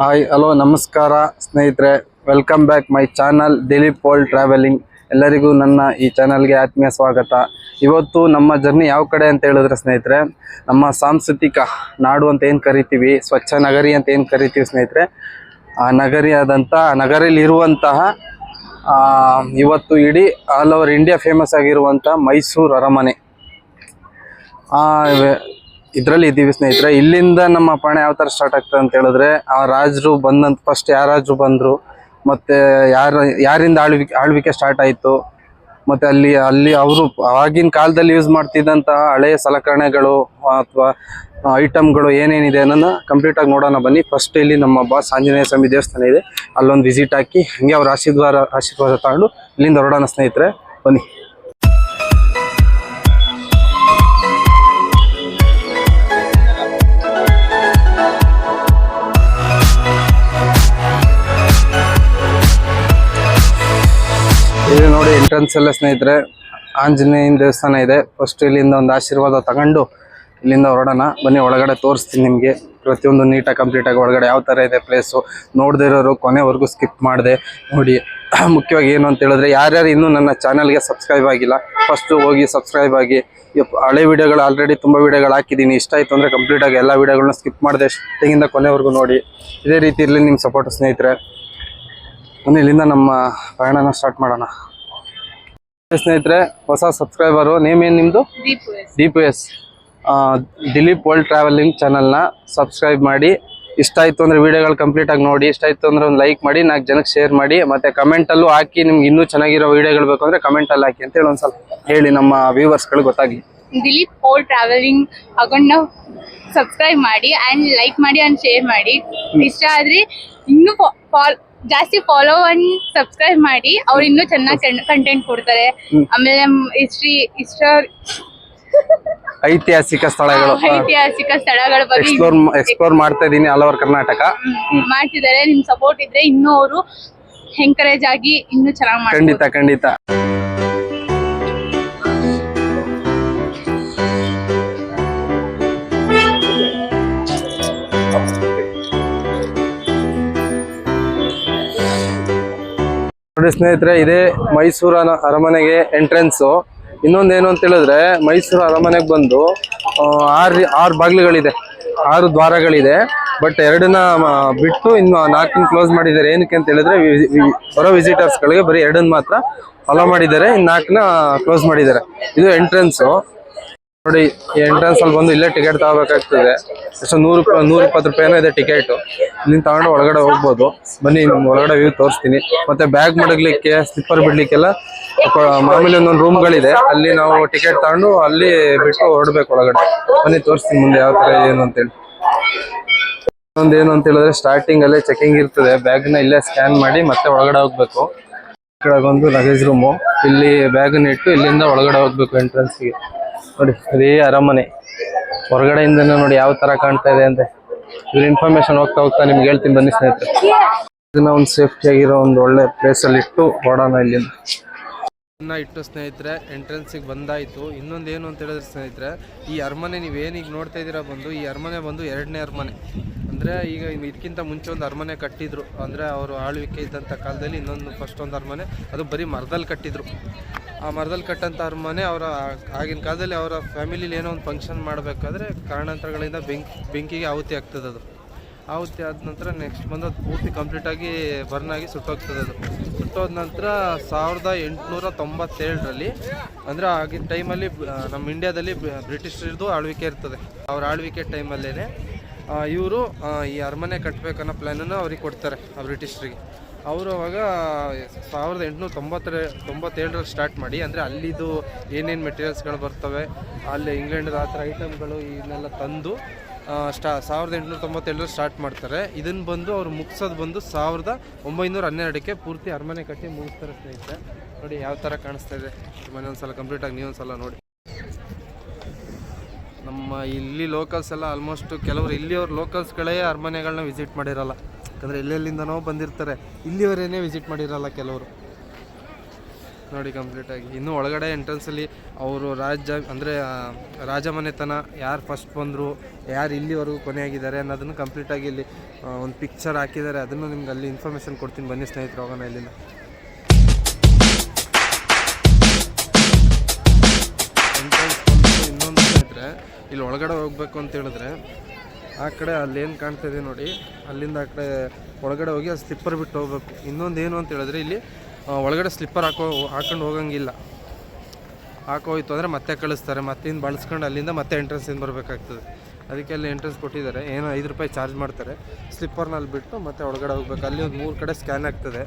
Hi hello ನಮಸ್ಕಾರ, ಸ್ನೇಹಿತರೆ. Welcome back my channel Dilip world travelling ಎಲ್ಲರಿಗೂ ನನ್ನ ಈ ಚಾನಲ್ಗೆ ಆತ್ಮೀಯ ಸ್ವಾಗತ. ಇವತ್ತು ನಮ್ಮ ಜರ್ನಿ ಯಾವ ಕಡೆ ಅಂತ ಹೇಳಿದ್ರೆ ಸ್ನೇಹಿತರೆ, ನಮ್ಮ ಸಾಂಸ್ಕೃತಿಕ ನಾಡು ಅಂತ ಏನು ಕರಿತೀವಿ, ಸ್ವಚ್ಛ ನಗರಿ ಅಂತ ಏನು ಕರಿತೀವಿ ಸ್ನೇಹಿತರೆ, ಆ ನಗರಿ ಆದಂಥ ನಗರಲ್ಲಿರುವಂತಹ ಇವತ್ತು ಇಡೀ ಆಲ್ ಓವರ್ ಇಂಡಿಯಾ ಫೇಮಸ್ ಆಗಿರುವಂಥ ಮೈಸೂರು ಅರಮನೆ. ಇದರಲ್ಲಿ ಇದ್ದೀವಿ ಸ್ನೇಹಿತರೆ. ಇಲ್ಲಿಂದ ನಮ್ಮ ಪಯಣ ಯಾವ ಥರ ಸ್ಟಾರ್ಟ್ ಆಗ್ತದೆ ಅಂತ ಹೇಳಿದ್ರೆ, ಆ ರಾಜರು ಬಂದಂತ ಫಸ್ಟ್ ಯಾರ ರಾಜರು ಬಂದರು, ಮತ್ತು ಯಾರ, ಯಾರಿಂದ ಆಳ್ವಿಕೆ ಆಳ್ವಿಕೆ ಸ್ಟಾರ್ಟ್ ಆಯಿತು, ಮತ್ತು ಅಲ್ಲಿ ಅಲ್ಲಿ ಅವರು ಆಗಿನ ಕಾಲದಲ್ಲಿ ಯೂಸ್ ಮಾಡ್ತಿದ್ದಂತಹ ಹಳೆಯ ಸಲಕರಣೆಗಳು ಅಥವಾ ಐಟಮ್ಗಳು ಏನೇನಿದೆ ಅನ್ನೋದನ್ನ ಕಂಪ್ಲೀಟಾಗಿ ನೋಡೋಣ ಬನ್ನಿ. ಫಸ್ಟ್ ಇಲ್ಲಿ ನಮ್ಮ ಬಾಸ್ ಆಂಜನೇಯ ಸ್ವಾಮಿ ದೇವಸ್ಥಾನ ಇದೆ. ಅಲ್ಲೊಂದು ವಿಸಿಟ್ ಹಾಕಿ, ಹಂಗೆ ಅವ್ರ ಆಶೀರ್ವಾದ ಆಶೀರ್ವಾದ ತಗೊಂಡು ಇಲ್ಲಿಂದ ಹೊರಡೋಣ ಸ್ನೇಹಿತರೆ. ಬನ್ನಿ. ಇದು ಎಲ್ಲ ಸ್ನೇಹಿತರೆ, ಆಂಜನೇಯನ ದೇವಸ್ಥಾನ ಇದೆ. ಫಸ್ಟ್ ಇಲ್ಲಿಂದ ಒಂದು ಆಶೀರ್ವಾದ ತಗೊಂಡು ಇಲ್ಲಿಂದ ಹೊರಡೋಣ. ಬನ್ನಿ, ಒಳಗಡೆ ತೋರಿಸ್ತೀನಿ ನಿಮಗೆ. ಪ್ರತಿಯೊಂದು ನೀಟಾಗಿ ಕಂಪ್ಲೀಟಾಗಿ ಒಳಗಡೆ ಯಾವ ಥರ ಇದೆ ಪ್ಲೇಸು ನೋಡದೇ ಇರೋರು ಕೊನೆವರೆಗೂ ಸ್ಕಿಪ್ ಮಾಡಿದೆ. ನೋಡಿ, ಮುಖ್ಯವಾಗಿ ಏನು ಅಂತ ಹೇಳಿದ್ರೆ, ಯಾರ್ಯಾರು ಇನ್ನೂ ನನ್ನ ಚಾನಲ್ಗೆ ಸಬ್ಸ್ಕ್ರೈಬ್ ಆಗಿಲ್ಲ ಫಸ್ಟು ಹೋಗಿ ಸಬ್ಸ್ಕ್ರೈಬ್ ಆಗಿ. ಹಳೆ ವೀಡಿಯೋಗಳು ಆಲ್ರೆಡಿ ತುಂಬ ವೀಡಿಯೋಗಳು ಹಾಕಿದ್ದೀನಿ. ಇಷ್ಟ ಆಯಿತು ಅಂದರೆ ಕಂಪ್ಲೀಟಾಗಿ ಎಲ್ಲ ವೀಡಿಯೋಗಳನ್ನ ಸ್ಕಿಪ್ ಮಾಡಿದೆ. ಸ್ಟಿಂಗಿಂದ ಕೊನೆವರೆಗೂ ನೋಡಿ. ಇದೇ ರೀತಿ ಇರಲಿ ನಿಮ್ಮ ಸಪೋರ್ಟ್ ಸ್ನೇಹಿತರೆ. ಬನ್ನಿ, ಇಲ್ಲಿಂದ ನಮ್ಮ ಪ್ರಯಾಣನ ಸ್ಟಾರ್ಟ್ ಮಾಡೋಣ. ಸ್ನೇಹಿತರೆ ಹೊಸ ಸಬ್ಸ್ಕ್ರೈಬರು ನೇಮ್ ಏನು ನಿಮ್ಮದು Deepu S. D P S Dilip world travelling ಚಾನಲ್ನ ಸಬ್ಸ್ಕ್ರೈಬ್ ಮಾಡಿ. ಇಷ್ಟ ಆಯಿತು ಅಂದರೆ ವೀಡಿಯೋಗಳು ಕಂಪ್ಲೀಟಾಗಿ ನೋಡಿ. ಇಷ್ಟ ಆಯಿತು ಅಂದರೆ ಒಂದು ಲೈಕ್ ಮಾಡಿ ನಾಲ್ಕು ಜನಕ್ಕೆ ಶೇರ್ ಮಾಡಿ. ಮತ್ತು ಕಮೆಂಟಲ್ಲೂ ಹಾಕಿ ನಿಮ್ಗೆ ಇನ್ನೂ ಚೆನ್ನಾಗಿರೋ ವೀಡಿಯೋಗಳು ಬೇಕು ಅಂದರೆ ಕಮೆಂಟಲ್ಲಿ ಹಾಕಿ ಅಂತೇಳಿ ಒಂದು ಸ್ವಲ್ಪ ಹೇಳಿ ನಮ್ಮ ವ್ಯೂವರ್ಸ್ಗಳಿಗೆ ಗೊತ್ತಾಗಿ ದಿಲೀಪ್ ಓಲ್ ಟ್ರಾವೆಲಿಂಗ್ ಅಕೌಂಟ್ನ ಸಬ್ಸ್ಕ್ರೈಬ್ ಮಾಡಿ ಆ್ಯಂಡ್ ಲೈಕ್ ಮಾಡಿ ಆ್ಯಂಡ್ ಶೇರ್ ಮಾಡಿ. ಇಷ್ಟ ಆದರೆ ಇನ್ನೂ ಫಾಲ್ ಜಾಸ್ತಿ ಫಾಲೋ ಅಂಡ್ ಸಬ್ಸ್ಕ್ರೈಬ್ ಮಾಡಿ ಅವ್ರು ಇನ್ನೂ ಚೆನ್ನಾಗಿ ಕಂಟೆಂಟ್ ಕೊಡ್ತಾರೆ. ಆಮೇಲೆ ಹಿಸ್ಟ್ರಿ ಇಷ್ಟ ಐತಿಹಾಸಿಕ ಸ್ಥಳಗಳು. ಐತಿಹಾಸಿಕ ಸ್ಥಳಗಳ ಬಗ್ಗೆ ಎಕ್ಸ್ಪ್ಲೋರ್ ಎಕ್ಸ್ಪ್ಲೋರ್ ಮಾಡ್ತಾ ಇದೀನಿ ಆಲ್ ಓವರ್ ಕರ್ನಾಟಕ ಮಾಡ್ತಿದ್ದಾರೆ. ನಿಮ್ ಸಪೋರ್ಟ್ ಇದ್ರೆ ಇನ್ನೂ ಅವರು ಎಂಕರೇಜ್ ಆಗಿ ಇನ್ನೂ ಚೆನ್ನಾಗಿ ಖಂಡಿತ ಖಂಡಿತ. ನೋಡಿ ಸ್ನೇಹಿತರೆ, ಇದೇ ಮೈಸೂರು ಅನ- ಅರಮನೆಗೆ ಎಂಟ್ರೆನ್ಸು ಇನ್ನೊಂದೇನು ಅಂತ ಹೇಳಿದ್ರೆ, ಮೈಸೂರು ಅರಮನೆಗೆ ಬಂದು ಆರು ಆರು ಬಾಗಿಲುಗಳಿದೆ, ಆರು ದ್ವಾರಗಳಿದೆ. ಬಟ್ ಎರಡನ್ನ ಬಿಟ್ಟು ಇನ್ನು ನಾಲ್ಕನ್ನ ಕ್ಲೋಸ್ ಮಾಡಿದ್ದಾರೆ. ಏನಕ್ಕೆ ಅಂತ ಹೇಳಿದ್ರೆ ಬರೋ ವಿಸಿಟರ್ಸ್ಗಳಿಗೆ ಬರೀ ಎರಡನ್ನ ಮಾತ್ರ ಅಲೋ ಮಾಡಿದ್ದಾರೆ. ಇನ್ನು ನಾಲ್ಕನ್ನ ಕ್ಲೋಸ್ ಮಾಡಿದ್ದಾರೆ. ಇದು ಎಂಟ್ರೆನ್ಸು ನೋಡಿ ಎಂಟ್ರೆನ್ಸ್ ಅಲ್ಲಿ ಬಂದು ಇಲ್ಲೇ ಟಿಕೆಟ್ ತಗೋಬೇಕಾಗ್ತದೆ. ಎಷ್ಟು ನೂರು ನೂರ ಇಪ್ಪತ್ತು ರೂಪಾಯಿನೂ ಇದೆ ಟಿಕೆಟ್ ನೀನ್ ತಗೊಂಡು ಒಳಗಡೆ ಹೋಗ್ಬೋದು. ಬನ್ನಿ ನಿಮ್ಗೆ ಒಳಗಡೆ ವ್ಯೂ ತೋರಿಸ್ತೀನಿ. ಮತ್ತೆ ಬ್ಯಾಗ್ ಮಡಗ್ಲಿಕ್ಕೆ ಸ್ಲಿಪ್ಪರ್ ಬಿಡ್ಲಿಕ್ಕೆಲ್ಲ ಮಾಮೂಲಿ ಒಂದೊಂದು ರೂಮ್ಗಳಿದೆ ಅಲ್ಲಿ ನಾವು ಟಿಕೆಟ್ ತಗೊಂಡು ಅಲ್ಲಿ ಬಿಟ್ಟು ಹೊರಡ್ಬೇಕು ಒಳಗಡೆ. ಬನ್ನಿ, ತೋರಿಸ್ತೀನಿ ಮುಂದೆ ಯಾವ ತರ ಏನು ಅಂತೇಳಿ. ಒಂದು ಏನು ಅಂತ ಹೇಳಿದ್ರೆ ಸ್ಟಾರ್ಟಿಂಗ್ ಅಲ್ಲೇ ಚೆಕಿಂಗ್ ಇರ್ತದೆ. ಬ್ಯಾಗ್ನ ಇಲ್ಲೇ ಸ್ಕ್ಯಾನ್ ಮಾಡಿ ಮತ್ತೆ ಒಳಗಡೆ ಹೋಗ್ಬೇಕು. ಈ ಕಡೆ ಬಂದು ಲಗೇಜ್ ರೂಮು ಇಲ್ಲಿ ಬ್ಯಾಗ್ ಇಟ್ಟು ಇಲ್ಲಿಂದ ಒಳಗಡೆ ಹೋಗ್ಬೇಕು ಎಂಟ್ರೆನ್ಸ್ಗೆ. ನೋಡಿ ಅದೇ ಅರಮನೆ. ಹೊರಗಡೆಯಿಂದ ನೋಡಿ ಯಾವ ತರ ಕಾಣ್ತಾ ಇದೆ ಅಂತ. ಇದ್ರ ಇನ್ಫಾರ್ಮೇಶನ್ ಹೋಗ್ತಾ ಹೋಗ್ತಾ ನಿಮ್ಗೆ ಹೇಳ್ತೀನಿ ಬನ್ನಿ ಸ್ನೇಹಿತರೆ. ಇದನ್ನ ಒಂದು ಸೇಫ್ಟಿ ಆಗಿರೋ ಒಂದು ಒಳ್ಳೆ ಪ್ಲೇಸ್ ಅಲ್ಲಿ ಇಟ್ಟು ಓಡೋಣ ಇಲ್ಲಿಂದ ಇನ್ನ ಇಟ್ಟು ಸ್ನೇಹಿತರೆ ಎಂಟ್ರೆನ್ಸಿಗೆ ಬಂದಾಯಿತು. ಇನ್ನೊಂದು ಏನು ಅಂತ ಹೇಳಿದ್ರೆ ಸ್ನೇಹಿತರೆ, ಈ ಅರಮನೆ ನೀವೇನೀಗ ನೋಡ್ತಾ ಇದ್ದೀರಾ ಬಂದು, ಈ ಅರಮನೆ ಬಂದು ಎರಡನೇ ಅರಮನೆ. ಅಂದರೆ ಈಗ ಇದಕ್ಕಿಂತ ಮುಂಚೆ ಒಂದು ಅರಮನೆ ಕಟ್ಟಿದ್ರು. ಅಂದರೆ ಅವರು ಆಳ್ವಿಕೆ ಇದ್ದಂಥ ಕಾಲದಲ್ಲಿ ಇನ್ನೊಂದು ಫಸ್ಟ್ ಒಂದು ಅರಮನೆ. ಅದು ಬರೀ ಮರದಲ್ಲಿ ಕಟ್ಟಿದ್ರು. ಆ ಮರದಲ್ಲಿ ಕಟ್ಟಂಥ ಅರಮನೆ ಅವರ ಆಗಿನ ಕಾಲದಲ್ಲಿ ಅವರ ಫ್ಯಾಮಿಲಿಲಿ ಏನೋ ಒಂದು ಫಂಕ್ಷನ್ ಮಾಡಬೇಕಾದ್ರೆ ಕಾರಣಾಂತರಗಳಿಂದ ಬೆಂಕಿ, ಬೆಂಕಿಗೆ ಆಹುತಿ ಆಗ್ತದೆ ಅದು ಆಹುತಿ ಆದ ನಂತರ ನೆಕ್ಸ್ಟ್ ಬಂದು ಅದು ಪೂರ್ತಿ ಕಂಪ್ಲೀಟಾಗಿ ಬರ್ನಾಗಿ ಸುಟ್ಟೋಗ್ತದೆ ಅದು ಸುಟ್ಟೋದ ನಂತರ ಸಾವಿರದ ಎಂಟುನೂರ ತೊಂಬತ್ತೇಳರಲ್ಲಿ, ಅಂದರೆ ಆಗಿನ ಟೈಮಲ್ಲಿ ನಮ್ಮ ಇಂಡಿಯಾದಲ್ಲಿ ಬ್ರಿಟಿಷರದು ಆಳ್ವಿಕೆ ಇರ್ತದೆ. ಅವ್ರ ಆಳ್ವಿಕೆ ಟೈಮಲ್ಲೇ ಇವರು ಈ ಅರಮನೆ ಕಟ್ಟಬೇಕನ್ನೋ ಪ್ಲ್ಯಾನನ್ನು ಅವ್ರಿಗೆ ಕೊಡ್ತಾರೆ, ಆ ಬ್ರಿಟಿಷರಿಗೆ. ಅವರು ಅವಾಗ ಸಾವಿರದ ಎಂಟುನೂರ ತೊಂಬತ್ತರ, ತೊಂಬತ್ತೇಳರಲ್ಲಿ ಸ್ಟಾರ್ಟ್ ಮಾಡಿ, ಅಂದರೆ ಅಲ್ಲಿದು ಏನೇನು ಮೆಟೀರಿಯಲ್ಸ್ಗಳು ಬರ್ತವೆ, ಅಲ್ಲಿ ಇಂಗ್ಲೆಂಡ್ ಆ ಥರ ಐಟಮ್ಗಳು ಇವನ್ನೆಲ್ಲ ತಂದು ಸ್ಟಾ ಸಾವಿರದ ಎಂಟುನೂರ ತೊಂಬತ್ತೇಳರಲ್ಲಿ ಸ್ಟಾರ್ಟ್ ಮಾಡ್ತಾರೆ. ಇದನ್ನು ಬಂದು ಅವ್ರು ಮುಗಿಸೋದು ಬಂದು ಸಾವಿರದ ಒಂಬೈನೂರ ಹನ್ನೆರಡಕ್ಕೆ ಪೂರ್ತಿ ಅರಮನೆ ಕಟ್ಟಿ ಮುಗಿಸ್ತಾರೆ ಸ್ನೇಹಿತರೆ. ನೋಡಿ ಯಾವ ಥರ ಕಾಣಿಸ್ತಾ ಇದೆ. ಮನೆ ಒಂದ್ಸಲ ಕಂಪ್ಲೀಟಾಗಿ ನೀವೊಂದ್ಸಲ ನೋಡಿ. ನಮ್ಮ ಇಲ್ಲಿ ಲೋಕಲ್ಸ್ ಎಲ್ಲ ಆಲ್ಮೋಸ್ಟ್ ಕೆಲವರು ಇಲ್ಲಿಯವ್ರು ಲೋಕಲ್ಸ್ಗಳೇ ಅರಮನೆಗಳನ್ನ ವಿಸಿಟ್ ಮಾಡಿರಲ್ಲ. ಯಾಕಂದರೆ ಎಲ್ಲೆಲ್ಲಿಂದನೋ ಬಂದಿರ್ತಾರೆ. ಇಲ್ಲಿಯವರೇನೇ ವಿಸಿಟ್ ಮಾಡಿರಲ್ಲ ಕೆಲವರು. ನೋಡಿ ಕಂಪ್ಲೀಟಾಗಿ ಇನ್ನೂ ಒಳಗಡೆ ಎಂಟ್ರೆನ್ಸಲ್ಲಿ ಅವರು ರಾಜ ಅಂದರೆ ರಾಜಮನೆತನ ಯಾರು ಫಸ್ಟ್ ಬಂದರು, ಯಾರು ಇಲ್ಲಿವರೆಗೂ ಕೊನೆಯಾಗಿದ್ದಾರೆ ಅನ್ನೋದನ್ನು ಕಂಪ್ಲೀಟಾಗಿ ಇಲ್ಲಿ ಒಂದು ಪಿಕ್ಚರ್ ಹಾಕಿದ್ದಾರೆ. ಅದನ್ನು ನಿಮ್ಗೆ ಅಲ್ಲಿ ಇನ್ಫಾರ್ಮೇಷನ್ ಕೊಡ್ತೀನಿ ಬನ್ನಿ ಸ್ನೇಹಿತರು, ಹೋಗೋಣ ಇಲ್ಲಿಂದ. ಎಂಟ್ರೆನ್ಸ್ ಇನ್ನೊಂದು ಸ್ನೇಹಿತರೆ, ಇಲ್ಲಿ ಒಳಗಡೆ ಹೋಗಬೇಕು ಅಂತ ಹೇಳಿದ್ರೆ, ಆ ಕಡೆ ಅಲ್ಲೇನು ಇದೆ ನೋಡಿ. ಅಲ್ಲಿಂದ ಆ ಕಡೆ ಒಳಗಡೆ ಹೋಗಿ ಅದು ಸ್ಲಿಪ್ಪರ್ ಬಿಟ್ಟು ಹೋಗ್ಬೇಕು. ಇನ್ನೊಂದು ಏನು ಅಂತ ಹೇಳಿದ್ರೆ, ಇಲ್ಲಿ ಒಳಗಡೆ ಸ್ಲಿಪ್ಪರ್ ಹಾಕೋ, ಹಾಕೊಂಡು ಹೋಗಂಗಿಲ್ಲ. ಹಾಕೋಯ್ತು ಅಂದರೆ ಮತ್ತೆ ಕಳಿಸ್ತಾರೆ, ಮತ್ತೆ ಇನ್ನು ಬಳಸ್ಕೊಂಡು ಅಲ್ಲಿಂದ ಮತ್ತೆ ಎಂಟ್ರೆನ್ಸಿಂದ ಬರಬೇಕಾಗ್ತದೆ. ಅದಕ್ಕೆ ಅಲ್ಲಿ ಎಂಟ್ರೆನ್ಸ್ ಕೊಟ್ಟಿದ್ದಾರೆ. ಏನೋ ಐದು ರೂಪಾಯಿ ಚಾರ್ಜ್ ಮಾಡ್ತಾರೆ. ಸ್ಲಿಪ್ಪರ್ನಲ್ಲಿ ಬಿಟ್ಟು ಮತ್ತೆ ಒಳಗಡೆ ಹೋಗ್ಬೇಕು. ಅಲ್ಲಿ ಒಂದು ಮೂರು ಕಡೆ ಸ್ಕ್ಯಾನ್ ಆಗ್ತದೆ.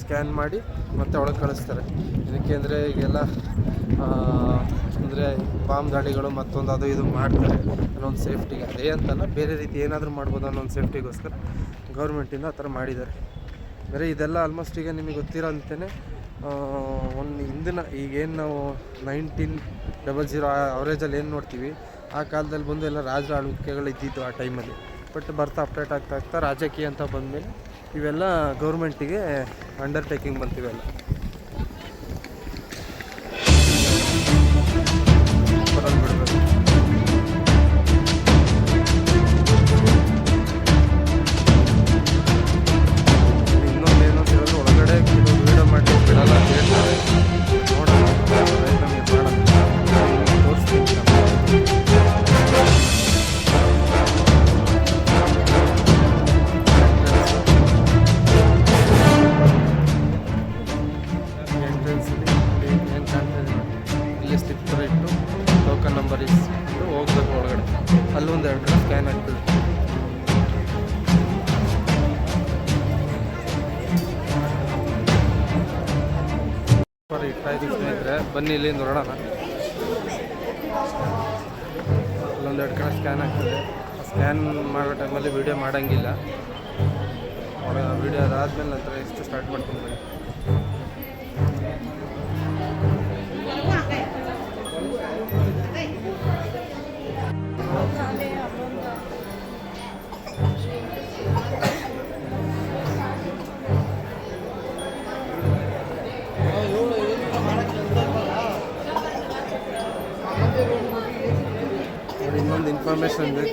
ಸ್ಕ್ಯಾನ್ ಮಾಡಿ ಮತ್ತೆ ಒಳಗೆ ಕಳಿಸ್ತಾರೆ. ಇದಕ್ಕೆ ಅಂದರೆ ಈಗೆಲ್ಲ ಅಂದರೆ ಬಾಂಬ್ ದಾಳಿಗಳು ಮತ್ತೊಂದು ಅದು ಇದು ಮಾಡ್ತಾರೆ ಅನ್ನೊಂದು ಸೇಫ್ಟಿಗೆ ಅದೇ ಅಂತಲ್ಲ, ಬೇರೆ ರೀತಿ ಏನಾದರೂ ಮಾಡ್ಬೋದು ಅನ್ನೋ ಒಂದು ಸೇಫ್ಟಿಗೋಸ್ಕರ ಗೌರ್ಮೆಂಟಿಂದ ಆ ಥರ ಮಾಡಿದ್ದಾರೆ. ಬೇರೆ ಇದೆಲ್ಲ ಆಲ್ಮೋಸ್ಟ್ ಈಗ ನಿಮಗೆ ಗೊತ್ತಿರೋ ಅಂತಲೇ ಒಂದು ಹಿಂದಿನ ಈಗೇನು ನಾವು ನೈನ್ಟೀನ್ ಡಬಲ್ ಜೀರೋ ಅವರೇಜಲ್ಲಿ ಏನು ನೋಡ್ತೀವಿ, ಆ ಕಾಲದಲ್ಲಿ ಬಂದು ಎಲ್ಲ ರಾಜರ ಆಳ್ವಿಕೆಗಳು ಇದ್ದಿದ್ದು ಆ ಟೈಮಲ್ಲಿ ಬಟ್ ಬರ್ತಾ ಅಪ್ಡೇಟ್ ಆಗ್ತಾ ಆಗ್ತಾ ರಾಜಕೀಯ ಅಂತ ಬಂದಮೇಲೆ ಇವೆಲ್ಲ ಗೌರ್ಮೆಂಟಿಗೆ ಅಂಡರ್ಟೇಕಿಂಗ್ ಬಂತಿವೆಲ್ಲ ಬರೋದು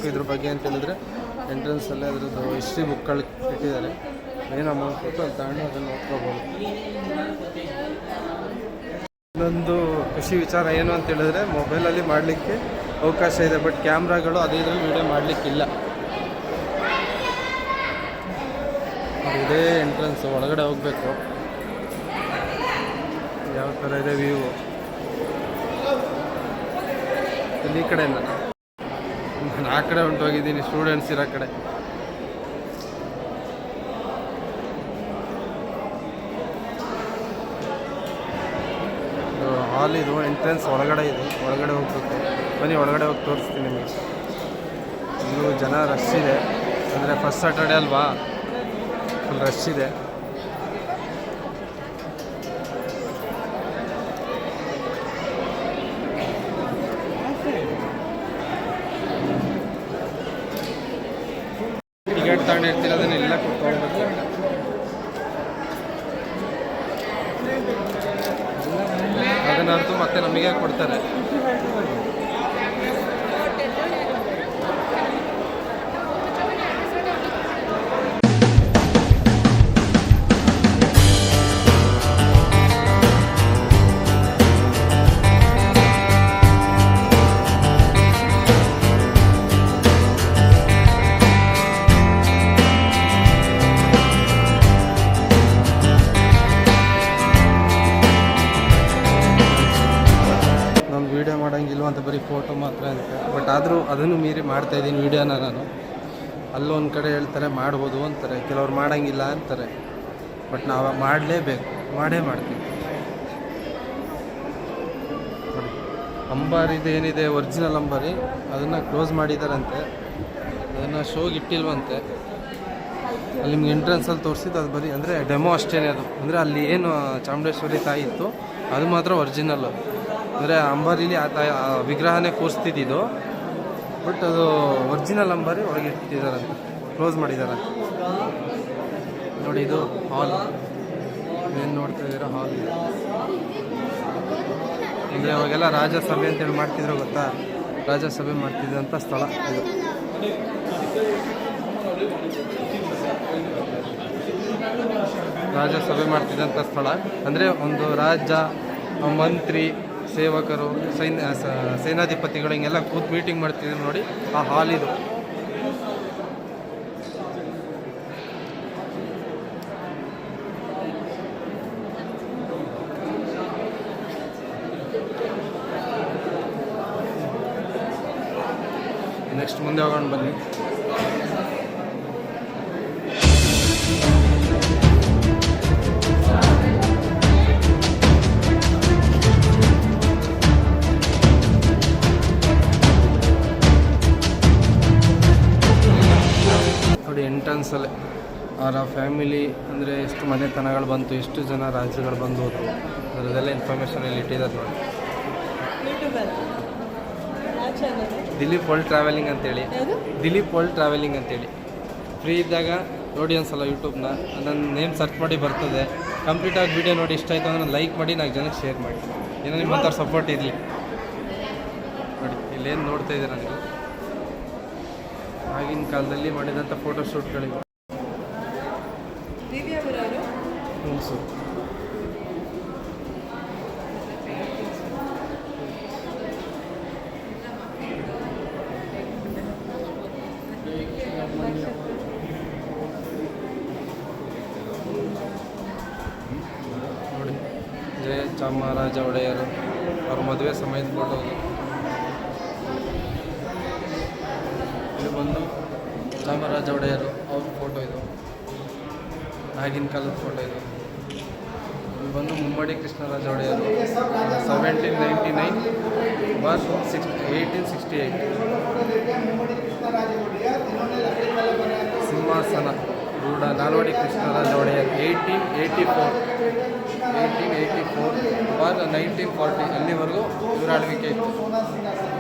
ಇದ್ರ ಬಗ್ಗೆ ಅಂತ ಹೇಳಿದ್ರೆ ಎಂಟ್ರೆನ್ಸಲ್ಲೇ ಅದರದ್ದು ಹಿಸ್ಟ್ರಿ ಬುಕ್ಗಳು ಇಟ್ಟಿದ್ದಾರೆ. ಏನು ಅಮೌಂಟ್ ಕೊಟ್ಟು ಅಲ್ಲಿ ತಗೊಂಡು ಅದನ್ನು ಓದ್ಕೋಬೋದು ಇನ್ನೊಂದು ಖುಷಿ ವಿಚಾರ ಏನು ಅಂತ ಹೇಳಿದ್ರೆ ಮೊಬೈಲಲ್ಲಿ ಮಾಡಲಿಕ್ಕೆ ಅವಕಾಶ ಇದೆ ಬಟ್ ಕ್ಯಾಮ್ರಾಗಳು ಅದೇ ಇದರಲ್ಲಿ ವೀಡಿಯೋ ಮಾಡಲಿಕ್ಕಿಲ್ಲ. ಇದೇ ಎಂಟ್ರೆನ್ಸ್ ಒಳಗಡೆ ಹೋಗಬೇಕು. ಯಾವ ಥರ ಇದೆ ವ್ಯೂ ಇಲ್ಲಿ ಕಡೆಯಿಂದ. ನಾನು ಆ ಕಡೆ ಹೊಂಟೋಗಿದ್ದೀನಿ ಸ್ಟೂಡೆಂಟ್ಸ್ ಇರೋ ಕಡೆ. ಹಾಲ್ ಇದು ಎಂಟ್ರೆನ್ಸ್ ಒಳಗಡೆ ಇದೆ. ಒಳಗಡೆ ಹೋಗ್ಬೇಕು. ಬನ್ನಿ, ಒಳಗಡೆ ಹೋಗಿ ತೋರಿಸ್ತೀನಿ ನಿಮಗೆ. ಇಲ್ಲೂ ಜನ ರಶ್ ಇದೆ. ಅಂದರೆ ಫಸ್ಟ್ ಸಾಟರ್ಡೆ ಅಲ್ವಾ? ಫುಲ್ ರಶ್ ಇದೆ. ಅಲ್ಲೊಂದು ಕಡೆ ಹೇಳ್ತಾರೆ, ಮಾಡ್ಬೋದು ಅಂತಾರೆ. ಕೆಲವ್ರು ಮಾಡೋಂಗಿಲ್ಲ ಅಂತಾರೆ. ಬಟ್ ನಾವು ಮಾಡಲೇಬೇಕು. ಮಾಡೇ ಮಾಡ್ತೀವಿ. ನೋಡಿ ಅಂಬಾರಿದು ಏನಿದೆ ಒರಿಜಿನಲ್ ಅಂಬಾರಿ. ಅದನ್ನು ಕ್ಲೋಸ್ ಮಾಡಿದಾರಂತೆ. ಅದನ್ನು ಶೋಗೆ ಇಟ್ಟಿಲ್ವಂತೆ ಅಲ್ಲಿ ನಿಮ್ಗೆ ಎಂಟ್ರೆನ್ಸಲ್ಲಿ ತೋರಿಸಿದ್ದು ಅದು ಬರೀ, ಅಂದರೆ ಡೆಮೋ ಅಷ್ಟೇ ಅದು. ಅಂದರೆ ಅಲ್ಲಿ ಏನು ಚಾಮುಂಡೇಶ್ವರಿ ತಾಯಿ ಇತ್ತು, ಅದು ಮಾತ್ರ ಒರಿಜಿನಲ್ಲು ಅಂದರೆ ಅಂಬಾರಿಲಿ ಆ ತಾಯಿ ವಿಗ್ರಹನೇ ಕೂರಿಸ್ತಿದ್ದು ಬಟ್ ಅದು ಒರಿಜಿನಲ್ ಅಂಬಾರಿ ಒಳಗೆ ಇಟ್ಟಿದ್ದಾರಂತೆ. ಕ್ಲೋಸ್ ಮಾಡಿದ್ದಾರೆ ನೋಡಿ ಇದು ಹಾಲ್. ಏನು ನೋಡ್ತಾ ಇದ್ದೀರಾ? ಹಾಲ್. ಅಂದರೆ ಅವಾಗೆಲ್ಲ ರಾಜಸಭೆ ಅಂತೇಳಿ ಮಾಡ್ತಿದ್ರು ಗೊತ್ತಾ? ರಾಜಸಭೆ ಮಾಡ್ತಿದ್ದಂಥ ಸ್ಥಳ ಇದು. ರಾಜಸಭೆ ಮಾಡ್ತಿದ್ದಂಥ ಸ್ಥಳ. ಅಂದರೆ ಒಂದು ರಾಜ್ಯ ಮಂತ್ರಿ ಸೇವಕರು ಸೈನ್ಯ ಸೇನಾಧಿಪತಿಗಳು ಹಿಂಗೆಲ್ಲ ಕೂತ್ ಮೀಟಿಂಗ್ ಮಾಡ್ತಿದ್ರು ನೋಡಿ, ಆ ಹಾಲ್ ಇದು. ನೆಕ್ಸ್ಟ್ ಮುಂದೆ ಹೋಗೋಣ ಬನ್ನಿ. ಅಂದರೆ ಎಷ್ಟು ಮನೆತನಗಳು ಬಂತು ಎಷ್ಟು ಜನ ರಾಜ್ಯಗಳು ಬಂದು ಹೋದರು? ಅದರದೆಲ್ಲ ಇನ್ಫಾರ್ಮೇಷನ್ ಇಲ್ಲಿ ಇಟ್ಟಿದ್ದಾರೆ ನೋಡಿ. ದಿಲೀಪ್ ವರ್ಲ್ಡ್ ಟ್ರಾವೆಲಿಂಗ್ ಅಂತೇಳಿ. ದಿಲೀಪ್ ವರ್ಲ್ಡ್ ಟ್ರಾವೆಲಿಂಗ್ ಅಂತೇಳಿ. ಫ್ರೀ ಇದ್ದಾಗ ನೋಡಿ ಒಂದ್ಸಲ ಯೂಟ್ಯೂಬ್ನ ನನ್ನ ನೇಮ್ ಸರ್ಚ್ ಮಾಡಿ ಬರ್ತದೆ. ಕಂಪ್ಲೀಟ್ ಆಗಿ ವಿಡಿಯೋ ನೋಡಿ ಇಷ್ಟ ಆಯಿತು ಅಂದ್ರೆ ಲೈಕ್ ಮಾಡಿ ನಾಲ್ಕು ಜನಕ್ಕೆ ಶೇರ್ ಮಾಡಿ. ಏನೋ ನಿಮ್ಮಂಥವ್ರ ಸಪೋರ್ಟ್ ಇರಲಿ. ನೋಡಿ ಇಲ್ಲೇನು ನೋಡ್ತಾ ಇದ್ದೀರ ನನಗೆ ಆಗಿನ ಕಾಲದಲ್ಲಿ ಮಾಡಿದಂಥ ಫೋಟೋಶೂಟ್ಗಳಿವೆ ಹುಣಸು ನೋಡಿ ಜಯ ಚಾಮರಾಜ ಒಡೆಯರು ಅವ್ರ ಮದುವೆ ಸಮಯದ ಫೋಟೋ ಇದು ಬಂದು ಚಾಮರಾಜ ಒಡೆಯರು ಅವ್ರ ಫೋಟೋ ಇದು ಆಗಿನ ಕಾಲದ ಫೋಟೋ ಇದು ಇದು ಬಂದು ಮುಮ್ಮಡಿ ಕೃಷ್ಣರಾಜ ಒಡೆಯರು. ಸೆವೆಂಟೀನ್ ನೈಂಟಿ ನೈನ್ ಬಾರ್ ಸಿಕ್ಸ್ ಏಯ್ಟೀನ್ ಸಿಕ್ಸ್ಟಿ ಏಯ್ಟ್ ಸಿಂಹಾಸನ, ರೂಢ, Nalvadi Krishnaraja Wodeyar eighteen eighty four eighteen eighty four bar nineteen forty ಅಲ್ಲಿವರೆಗೂ ಇವರ ಆಳ್ವಿಕೆ ಇತ್ತು.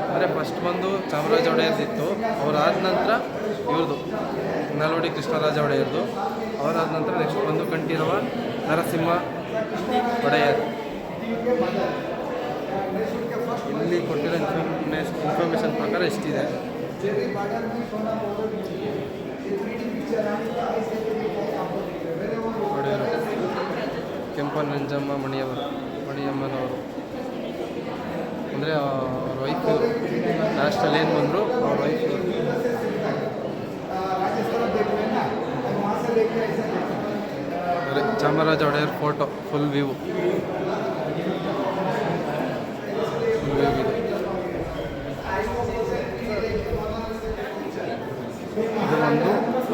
ಅಂದರೆ ಫಸ್ಟ್ ಬಂದು ಚಾಮರಾಜ ಒಡೆಯರ್ದಿತ್ತು ಅವರಾದ ನಂತರ ಇವ್ರದ್ದು ನಾಲ್ವಡಿ ಕೃಷ್ಣರಾಜ ಒಡೆಯರ್ದು. ಅವರಾದ ನಂತರ ನೆಕ್ಸ್ಟ್ ಬಂದು ಕಂಠೀರವ ನರಸಿಂಹ ಒಡೆಯರ್ ಇಲ್ಲಿ ಕೊಟ್ಟಿರೋ ಇನ್ಫಾರ್ಮೇಶನ್ ಇನ್ಫಾರ್ಮೇಷನ್ ಪ್ರಕಾರ ಎಷ್ಟಿದೆ? ಒಡೆಯರು ಕೆಂಪನ್ ನಂಜಮ್ಮ ಮಣಿಯವರು ಮಣಿಯಮ್ಮನವರು. ಅಂದರೆ ಅವ್ರ ವೈಫ್ ಲಾಸ್ಟಲ್ಲಿ ಏನು ಬಂದರು? ಅವ್ರ ವೈಫ್ ಇವರು ಅದೇ Chamaraja Wodeyar photo full view ಇದೆ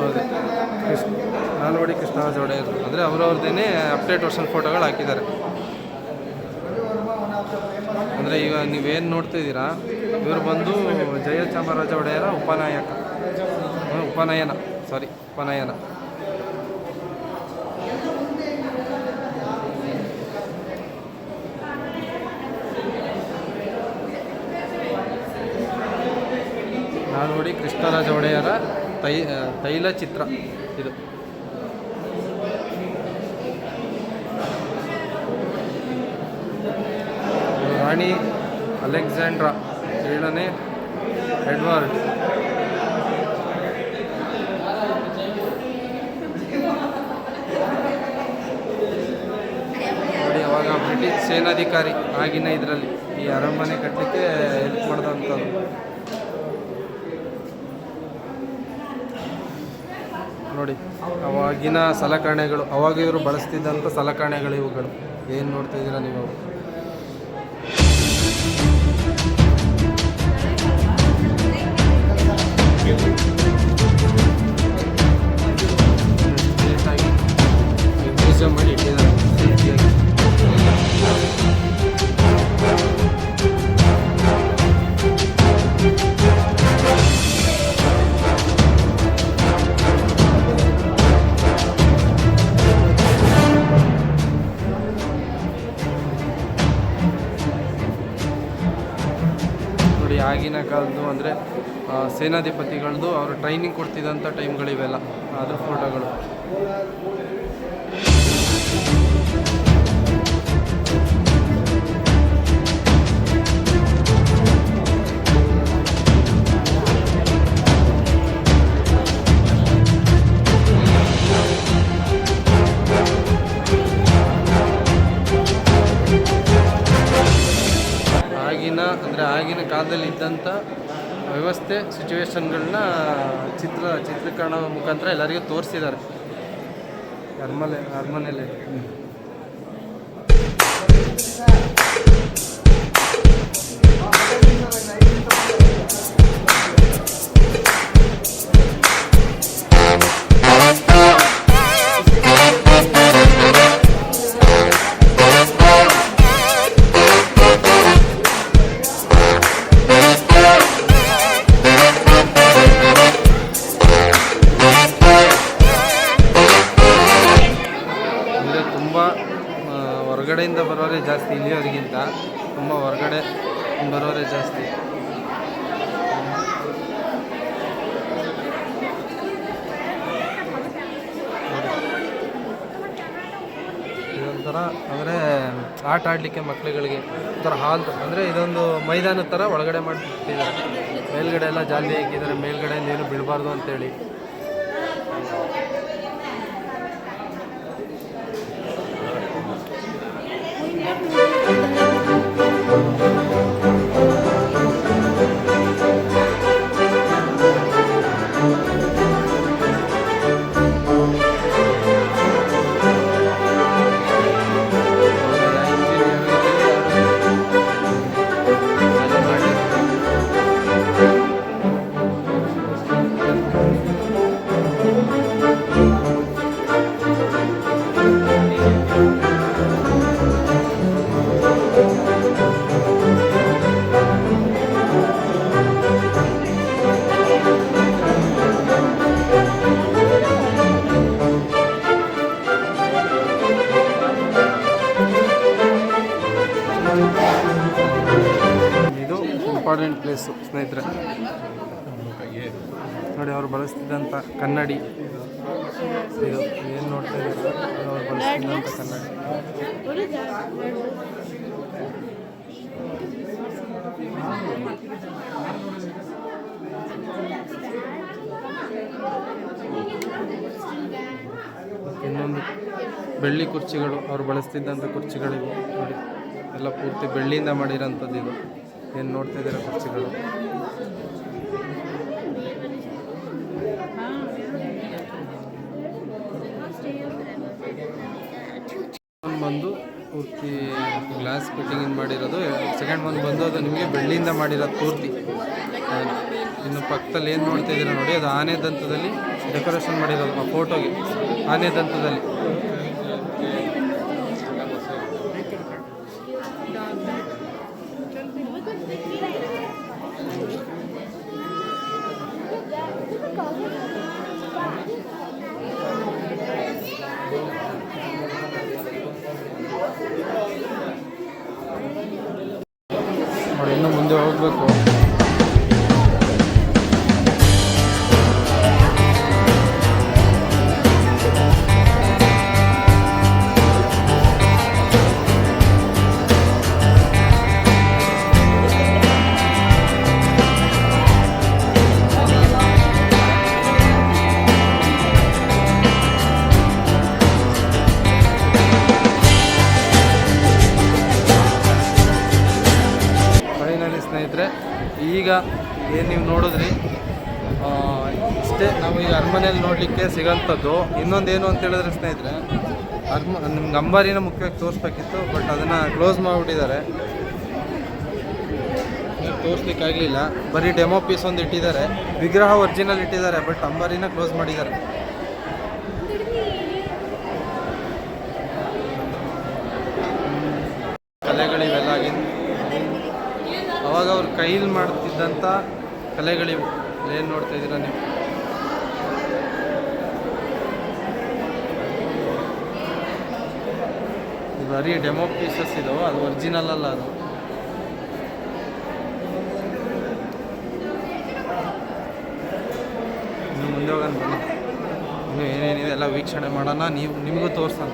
ಒಂದು ನಾಲ್ವಡಿ ಕೃಷ್ಣರಾಜ ಒಡೆಯರ್. ಅಂದರೆ ಅವರವ್ರದ್ದೇ ಅಪ್ಡೇಟ್ ವರ್ಷನ್ ಫೋಟೋಗಳು ಹಾಕಿದ್ದಾರೆ. ಅಂದರೆ ಈಗ ನೀವೇನು ನೋಡ್ತಾ ಇದ್ದೀರಾ, ಇವರು ಬಂದು ಜಯ ಚಾಮರಾಜ ಒಡೆಯರ ಉಪನಾಯಕ. ಉಪನಯನ ಸಾರಿ ಉಪನಯನ. ನಾಲ್ವಡಿ ಕೃಷ್ಣರಾಜ ಒಡೆಯರ ತೈ ತೈಲ ಚಿತ್ರ ಇದು. ರಾಣಿ ಅಲೆಕ್ಸಾಂಡ್ರಾ ಏಳನೇ ಎಡ್ವರ್ಡ್. ನೋಡಿ, ಅವಾಗ ಬ್ರಿಟಿಷ್ ಸೇನಾಧಿಕಾರಿ ಆಗಿನ ಇದರಲ್ಲಿ ಈ ಅರಮನೆ ಕಟ್ಟಲಿಕ್ಕೆ ಹೆಲ್ಪ್ ಮಾಡಿದಂಥದ್ದು ನೋಡಿ ಅವಾಗಿನ ಸಲಕರಣೆಗಳು ಅವಾಗ ಇವರು ಬಳಸ್ತಿದ್ದಂಥ ಸಲಕರಣೆಗಳು ಇವುಗಳು. ಏನು ನೋಡ್ತಾ ನೀವು ನೀಟಾಗಿ ಕಾಲದ್ದು ಅಂದರೆ ಸೇನಾಧಿಪತಿಗಳದ್ದು ಅವರು ಟ್ರೈನಿಂಗ್ ಕೊಡ್ತಿದ್ದಂಥ ಟೈಮ್ಗಳಿವೆಲ್ಲ ಅದ್ರ ಫೋಟೋಗಳು ಇದ್ದಂಥ ವ್ಯವಸ್ಥೆ ಸಿಚುವೇಶನ್ಗಳನ್ನ ಚಿತ್ರ ಚಿತ್ರೀಕರಣ ಮುಖಾಂತರ ಎಲ್ಲರಿಗೂ ತೋರಿಸಿದ್ದಾರೆ. ಅರಮನೆ ಅರಮನೆಯಲ್ಲಿ ತುಂಬ ಹೊರಗಡೆ ಬರೋರೇ ಜಾಸ್ತಿ. ಇದೊಂಥರ ಅಂದರೆ ಆಟ ಆಡಲಿಕ್ಕೆ ಮಕ್ಕಳುಗಳಿಗೆ ಒಂಥರ ಹಾಲ್ ಅಂದರೆ ಇದೊಂದು ಮೈದಾನದ ಥರ ಒಳಗಡೆ ಮಾಡಿಬಿಟ್ಟಿದ್ದಾರೆ ಮೇಲ್ಗಡೆ ಎಲ್ಲ ಜಾಲಿ ಹಾಕಿದ್ದಾರೆ. ಮೇಲ್ಗಡೆ ನೀರು ಬೀಳಬಾರ್ದು ಅಂತೇಳಿ. ಕನ್ನಡಿ. ಏನು ನೋಡ್ತಾ ಇನ್ನೊಂದು ಬೆಳ್ಳಿ ಕುರ್ಚಿಗಳು, ಅವ್ರು ಬಳಸ್ತಿದ್ದಂಥ ಕುರ್ಚಿಗಳಿವೆ. ನೋಡಿ, ಎಲ್ಲ ಪೂರ್ತಿ ಬೆಳ್ಳಿಯಿಂದ ಮಾಡಿರೋಂಥದ್ದು ಇದು. ಏನು ನೋಡ್ತಾ ಇದ್ದೀರಾ ಕುರ್ಚಿಗಳು ಒಂದು ಬಂದು ಪೂರ್ತಿ ಗ್ಲಾಸ್ ಫಿಟ್ಟಿಂಗ್ ಮಾಡಿರೋದು ಸೆಕೆಂಡ್ ಒಂದು ಬಂದು ಅದು ನಿಮಗೆ ಬೆಳ್ಳಿಯಿಂದ ಮಾಡಿರೋದು ಪೂರ್ತಿ. ಇನ್ನು ಪಕ್ಕದಲ್ಲಿ ಏನು ನೋಡ್ತಾ ಇದ್ದೀರಾ ನೋಡಿ, ಅದು ಆನೆ ದಂತದಲ್ಲಿ ಡೆಕೋರೇಷನ್ ಮಾಡಿರೋದು ಆ ಫೋಟೋಗೆ ಆನೆ ದಂತದಲ್ಲಿ ನೋಡಿ ಈಗ ನೋಡಲಿಕ್ಕೆ ಸಿಗೋಂಥದ್ದು. ಇನ್ನೊಂದು ಏನು ಅಂತ ಹೇಳಿದ್ರೆ ಸ್ನೇಹಿತರೆ ಅರ್ಮ ನಿಮ್ಗೆ ಅಂಬಾರಿನ ಮುಖ್ಯವಾಗಿ ತೋರಿಸ್ಬೇಕಿತ್ತು, ಬಟ್ ಅದನ್ನು ಕ್ಲೋಸ್ ಮಾಡಿಬಿಟ್ಟಿದ್ದಾರೆ. ತೋರಿಸ್ಲಿಕ್ಕಾಗಲಿಲ್ಲ ಬರೀ ಡೆಮೋ ಪೀಸ್ ಒಂದು ಇಟ್ಟಿದ್ದಾರೆ. ವಿಗ್ರಹ ಒರಿಜಿನಲ್ ಇಟ್ಟಿದ್ದಾರೆ, ಬಟ್ ಅಂಬಾರಿನ ಕ್ಲೋಸ್ ಮಾಡಿದ್ದಾರೆ. ಕಲೆಗಳಿವೆಲ್ಲ ಅವಾಗ ಅವ್ರು ಕೈಲಿ ಮಾಡ್ತಿದ್ದಂಥ ಕಲೆಗಳಿವು. ಏನು ನೋಡ್ತಾ ಇದ್ದೀರಾ ನೀವು? ಬರೀ ಡೆಮೋ ಪೀಸಸ್ ಇದು ಅದು ಒರಿಜಿನಲ್ ಅಲ್ಲ ಅದು. ಇನ್ನು ಮುಂದೆ ಹೋಗೋಣ ಬನ್ನಿ. ಏನೇನಿದೆ ಎಲ್ಲ ವೀಕ್ಷಣೆ ಮಾಡೋಣ, ನೀವು ನಿಮಗೂ ತೋರಿಸೋಣ.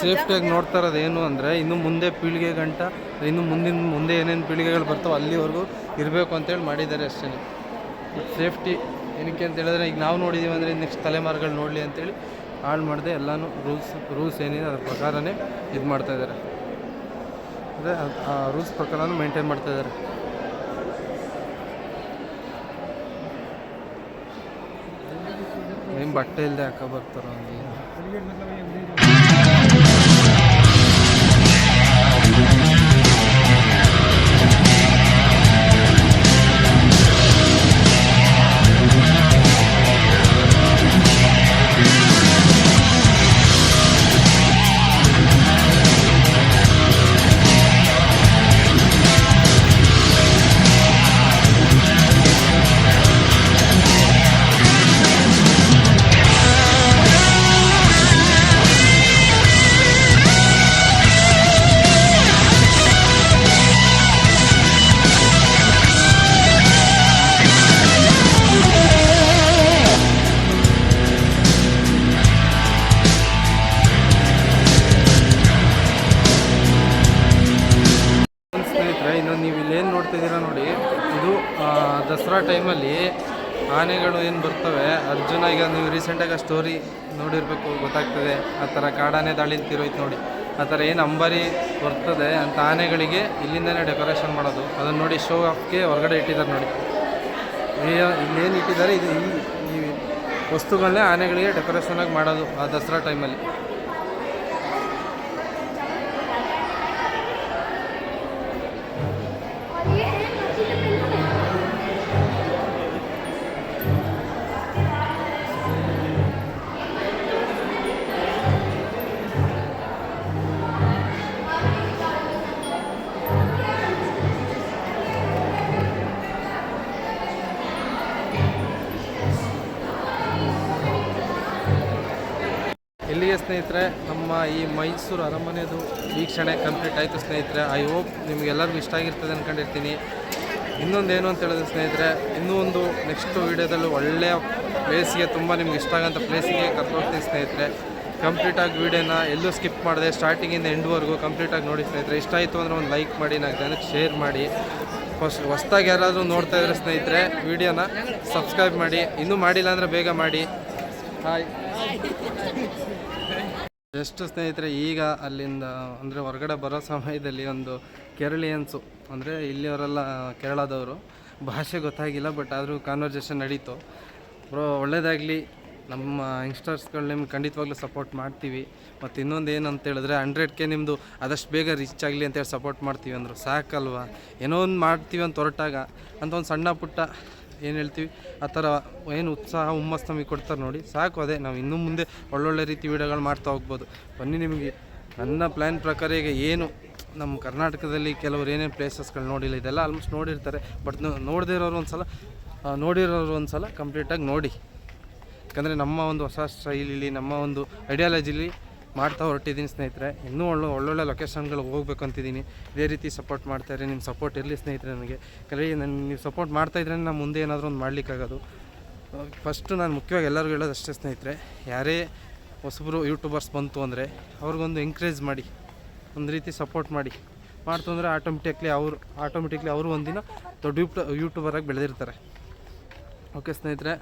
ಸೇಫ್ಟಿಯಾಗಿ ನೋಡ್ತಾ ಇರೋದು ಏನು ಅಂದರೆ ಇನ್ನು ಮುಂದೆ ಪೀಳಿಗೆ ಗಂಟ, ಇನ್ನು ಮುಂದಿನ ಮುಂದೆ ಏನೇನು ಪೀಳಿಗೆಗಳು ಬರ್ತಾವೆ ಅಲ್ಲಿವರೆಗೂ ಇರಬೇಕು ಅಂತೇಳಿ ಮಾಡಿದ್ದಾರೆ ಅಷ್ಟೇ ಸೇಫ್ಟಿ ಏನಕ್ಕೆ ಅಂತ ಹೇಳಿದ್ರೆ ಈಗ ನಾವು ನೋಡಿದ್ದೀವಿ ಅಂದರೆ ನೆಕ್ಸ್ಟ್ ತಲೆಮಾರುಗಳು ನೋಡಲಿ ಅಂತೇಳಿ ಹಾಳು ಮಾಡಿದೆ ಎಲ್ಲನೂ ರೂಲ್ಸ್ ರೂಲ್ಸ್ ಏನಿದೆ ಅದ್ರ ಪ್ರಕಾರನೇ ಇದು ಮಾಡ್ತಾ ಇದ್ದಾರೆ. ಅಂದರೆ ಆ ರೂಲ್ಸ್ ಪ್ರಕಾರನೂ ಮೇಂಟೈನ್ ಮಾಡ್ತಾ ಇದ್ದಾರೆ. ಏನು ಬಟ್ಟೆ ಇಲ್ಲದೆ ಹಾಕೋ ಬರ್ತಾರೋ ಆ ಥರ ಕಾಡಾನೆ ದಾಳಿ ತಿರೋಯ್ತು ನೋಡಿ. ಆ ಥರ ಏನು ಅಂಬಾರಿ ಬರ್ತದೆ ಅಂತ ಆನೆಗಳಿಗೆ ಇಲ್ಲಿಂದನೇ ಡೆಕೋರೇಷನ್ ಮಾಡೋದು. ಅದನ್ನು ನೋಡಿ ಶೋ ಆಫ್ಗೆ ಹೊರಗಡೆ ಇಟ್ಟಿದ್ದಾರೆ ನೋಡಿ. ಇಲ್ಲೇನು ಇಟ್ಟಿದ್ದಾರೆ? ಇದು ಈ ವಸ್ತುಗಳನ್ನೇ ಆನೆಗಳಿಗೆ ಡೆಕೋರೇಷನ್ ಆಗಿ ಮಾಡೋದು ಆ ದಸರಾ ಟೈಮಲ್ಲಿ ಈ ಮೈಸೂರು ಅರಮನೆದು ವೀಕ್ಷಣೆ ಕಂಪ್ಲೀಟ್ ಆಯಿತು ಸ್ನೇಹಿತರೆ. ಐ ಹೋಪ್ ನಿಮಗೆಲ್ಲರಿಗೂ ಇಷ್ಟ ಆಗಿರ್ತದೆ ಅಂದ್ಕೊಂಡಿರ್ತೀನಿ ಇನ್ನೊಂದು ಏನು ಅಂತ ಹೇಳಿದ್ರೆ ಸ್ನೇಹಿತರೆ, ಇನ್ನೂ ಒಂದು ನೆಕ್ಸ್ಟ್ ವೀಡಿಯೋದಲ್ಲೂ ಒಳ್ಳೆಯ ಪ್ಲೇಸಿಗೆ ತುಂಬ ನಿಮ್ಗೆ ಇಷ್ಟ ಆಗೋಂಥ ಪ್ಲೇಸಿಗೆ ಕರ್ಕೊಡ್ತೀನಿ ಸ್ನೇಹಿತರೆ. ಕಂಪ್ಲೀಟಾಗಿ ವೀಡಿಯೋನ ಎಲ್ಲೂ ಸ್ಕಿಪ್ ಮಾಡಿದೆ ಸ್ಟಾರ್ಟಿಂಗಿಂದ ಎಂಡ್ವರೆಗೂ ಕಂಪ್ಲೀಟಾಗಿ ನೋಡಿ ಸ್ನೇಹಿತರೆ. ಇಷ್ಟ ಆಯಿತು ಅಂದರೆ ಒಂದು ಲೈಕ್ ಮಾಡಿ, ನಾಲ್ಕು ಜನಕ್ಕೆ ಶೇರ್ ಮಾಡಿ. ಫಸ್ಟ್ ಹೊಸ್ದಾಗಿ ಯಾರಾದರೂ ನೋಡ್ತಾ ಇದ್ರೆ ಸ್ನೇಹಿತರೆ, ವೀಡಿಯೋನ ಸಬ್ಸ್ಕ್ರೈಬ್ ಮಾಡಿ. ಇನ್ನೂ ಮಾಡಿಲ್ಲ ಅಂದರೆ ಬೇಗ ಮಾಡಿ. ಹಾಯ್ ಎಷ್ಟು ಸ್ನೇಹಿತರೆ, ಈಗ ಅಲ್ಲಿಂದ, ಅಂದರೆ ಹೊರಗಡೆ ಬರೋ ಸಮಯದಲ್ಲಿ ಒಂದು ಕೇರಳಿಯನ್ಸು, ಅಂದರೆ ಇಲ್ಲಿಯವರೆಲ್ಲ ಕೇರಳದವರು, ಭಾಷೆ ಗೊತ್ತಾಗಿಲ್ಲ ಬಟ್ ಆದರೂ ಕಾನ್ವರ್ಸೇಷನ್ ನಡೀತು. ಬ್ರೋ, ಒಳ್ಳೇದಾಗಲಿ. ನಮ್ಮ ಯಂಗ್ಸ್ಟರ್ಸ್ಗಳು ನಿಮ್ಗೆ ಖಂಡಿತವಾಗ್ಲೂ ಸಪೋರ್ಟ್ ಮಾಡ್ತೀವಿ. ಮತ್ತು ಇನ್ನೊಂದು ಏನು ಅಂತ ಹೇಳಿದ್ರೆ ಹಂಡ್ರೆಡ್ಗೆ ನಿಮ್ಮದು ಆದಷ್ಟು ಬೇಗ ರೀಚ್ ಆಗಲಿ ಅಂತೇಳಿ ಸಪೋರ್ಟ್ ಮಾಡ್ತೀವಿ ಅಂದರು. ಸಾಕಲ್ವಾ? ಏನೋ ಒಂದು ಮಾಡ್ತೀವಿ ಅಂತ ಹೊರಟಾಗ. ಅಂತ ಒಂದು ಸಣ್ಣ ಪುಟ್ಟ ಏನು ಹೇಳ್ತೀವಿ? ಆ ಥರ ಏನು ಉತ್ಸಾಹ, ಹುಮ್ಮಸ್ಸು ನಮಗೆ ಕೊಡ್ತಾರೆ ನೋಡಿ. ಸಾಕು ಅದೇ, ನಾವು ಇನ್ನೂ ಮುಂದೆ ಒಳ್ಳೊಳ್ಳೆ ರೀತಿ ವೀಡಿಯೋಗಳು ಮಾಡ್ತಾ ಹೋಗ್ಬೋದು. ಬನ್ನಿ ನಿಮಗೆ. ನನ್ನ ಪ್ಲ್ಯಾನ್ ಪ್ರಕಾರ ಈಗ ಏನು ನಮ್ಮ ಕರ್ನಾಟಕದಲ್ಲಿ ಕೆಲವರು ಏನೇನು ಪ್ಲೇಸಸ್ಗಳು ನೋಡಿಲ್ಲ, ಇದೆಲ್ಲ ಆಲ್ಮೋಸ್ಟ್ ನೋಡಿರ್ತಾರೆ. ಬಟ್ ನೋಡದೇ ಇರೋರು ಒಂದು ಸಲ ನೋಡಿರೋರು ಒಂದು ಸಲ ಕಂಪ್ಲೀಟಾಗಿ ನೋಡಿ. ಯಾಕಂದರೆ ನಮ್ಮ ಒಂದು ಹೊಸ ಶೈಲಿಲಿ ನಮ್ಮ ಒಂದು ಐಡಿಯಾಲಜಿಲಿ ಮಾಡ್ತಾ ಹೊರಟಿದ್ದೀನಿ ಸ್ನೇಹಿತರೆ. ಇನ್ನೂ ಒಳ್ಳೆ ಒಳ್ಳೊಳ್ಳೆ ಲೊಕೇಶನ್ಗಳು ಹೋಗ್ಬೇಕು ಅಂತಿದ್ದೀನಿ ಇದೇ ರೀತಿ ಸಪೋರ್ಟ್ ಮಾಡ್ತಾಯಿದ್ರೆ ನಿಮ್ಮ ಸಪೋರ್ಟ್ ಇರಲಿ ಸ್ನೇಹಿತರೆ ನನಗೆ. ಕರೆ ನನ್ನ ನೀವು ಸಪೋರ್ಟ್ ಮಾಡ್ತಾಯಿದ್ರೆ ನಾನು ಮುಂದೆ ಏನಾದರೂ ಒಂದು ಮಾಡಲಿಕ್ಕಾಗೋದು. ಫಸ್ಟು ನಾನು ಮುಖ್ಯವಾಗಿ ಎಲ್ಲರಿಗೂ ಹೇಳೋದು ಅಷ್ಟೇ ಸ್ನೇಹಿತರೆ. ಯಾರೇ ಹೊಸಬ್ರು ಯೂಟ್ಯೂಬರ್ಸ್ ಬಂತು ಅಂದರೆ ಅವ್ರಿಗೊಂದು ಎಂಕರೇಜ್ ಮಾಡಿ, ಒಂದು ರೀತಿ ಸಪೋರ್ಟ್ ಮಾಡಿ. ಮಾಡ್ತು ಅಂದರೆ ಆಟೋಮೆಟಿಕ್ಲಿ ಅವರು ಆಟೋಮೆಟಿಕ್ಲಿ ಅವರು ಒಂದಿನ ದೊಡ್ಡ ಯೂಟ್ಯೂ ಯೂಟ್ಯೂಬರಾಗಿ ಬೆಳೆದಿರ್ತಾರೆ. ಓಕೆ ಸ್ನೇಹಿತರೆ,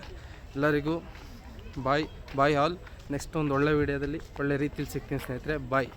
ಎಲ್ಲರಿಗೂ ಬಾಯ್ ಬಾಯ್ ಆಲ್ ನೆಕ್ಸ್ಟ್ ಒಂದು ಒಳ್ಳೆ ವೀಡಿಯೋದಲ್ಲಿ ಒಳ್ಳೆ ರೀತಿಯಲ್ಲಿ ಸಿಗ್ತೀನಿ ಸ್ನೇಹಿತರೆ. ಬಾಯ್